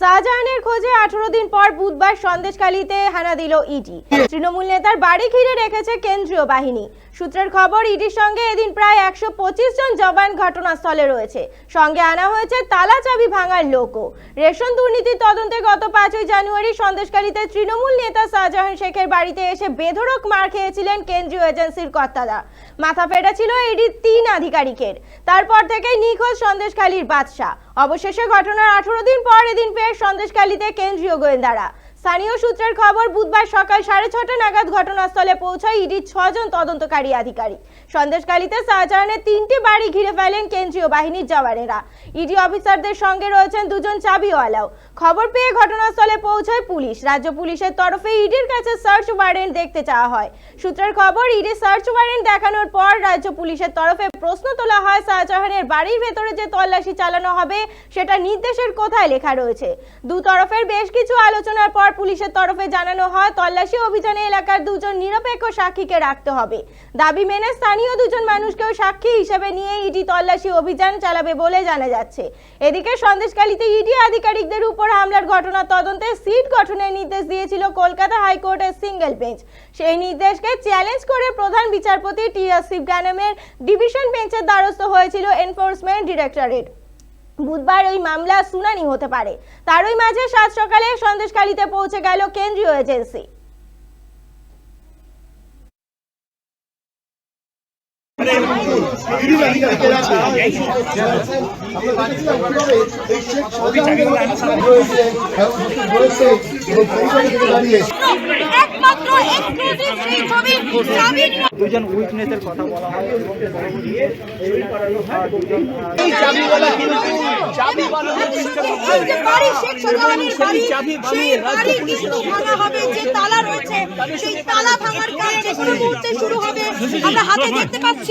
শাহজাহানের খোঁজে আঠারো দিন পর বুধবার সন্দেশখালীতে হানা দিল ইডি। তৃণমূল নেতার বাড়ি ঘিরে রেখেছে কেন্দ্রীয় বাহিনী। সূত্রের খবর, ইডির সঙ্গে এদিন প্রায় একশো পঁচিশ জন জবান ঘটনাস্থলে রয়েছে। সঙ্গে আনা হয়েছে তালা চাবি ভাঙার লোকও। রেশন দুর্নীতির তদন্তে গত পাঁচই জানুয়ারি সন্দেশখালীতে তৃণমূল নেতা শাহজাহান শেখের বাড়িতে এসে বেধড়ক মার খেয়েছিলেন কেন্দ্রীয় এজেন্সির কর্তারা। মাথা ফেটা ছিল ইডির তিন আধিকারিকের। তারপর থেকেই নিখোঁজ সন্দেশখালীর বাদশাহ। অবশেষে ঘটনার আঠারো দিন পর এদিন পেয়ে সন্দেশকালীতে কেন্দ্রীয় গোয়েন্দারা। স্থানীয় সূত্রের খবর, বুধবার সকাল সাড়ে ছটা নাগাদ ঘটনাস্থলে পৌঁছায় ইডির ছজন তদন্তকারী আধিকারিক। সন্দেশকালীতে শাহজাহানের তিনটি বাড়ি ঘিরে ফেলেন কেন্দ্রীয় বাহিনীর জওয়ানেরা। ইডি অফিসারদের সঙ্গে রয়েছেন দুজন চাবিওয়ালাও। খবর পেয়ে ঘটনাস্থলে পৌঁছায় পুলিশ। রাজ্য পুলিশের তরফে ইডির কাছে সার্চ ওয়ারেন্ট দেখতে চাওয়া হয়। সূত্রের খবর, ইডি সার্চ ওয়ারেন্ট দেখানোর পর রাজ্য পুলিশের তরফে প্রশ্ন তোলা হয় শাহজাহানের বাড়ির ভেতরে যে তল্লাশি চালানো হবে, সেটা নির্দেশের কোথায় লেখা রয়েছে। দু তরফের বেশ কিছু আলোচনার পর পুলিশের তরফে জানানো হয়, তল্লাশি অভিযানে এলাকার দুজন নিরপেক্ষ সাক্ষীকে রাখতে হবে। দাবি মেনে স্থানীয় দুজন মানুষকেও সাক্ষী হিসেবে নিয়ে ইডি তল্লাশি অভিযান চালাবে বলে জানা যাচ্ছে। এদিকে সন্দেশকালীতে ইডি আধিকারিকদের উপর হামলার ঘটনা তদন্তে সিট গঠনের নির্দেশ দিয়েছিল কলকাতা হাইকোর্টের সিঙ্গেল বেঞ্চ। সেই নির্দেশকে চ্যালেঞ্জ করে প্রধান বিচারপতি টি এস শিবগানমের ডিভিশন বেঞ্চের দ্বারস্থ হয়েছিল এনফোর্সমেন্ট ডিরেক্টরেট। বুধবার ওই মামলা শুনানি হতে পারে। তারই মাঝে সাত সকালে সন্দেশখালীতে পৌঁছে গেল কেন্দ্রীয় এজেন্সি। দুজন উইটনেসের কথা বলা হয় এই কারণে আর দুজন আহ, এই যে বাড়ি শেখ শাহজাহানের বাড়ি সেই বাড়ি কিন্তু ভাঙা হবে যে তালা রয়েছে সেই তালা ভাঙার কাজ যে কোনো মুহূর্তে শুরু হবে। আমরা হাতে দেখতে পাচ্ছি।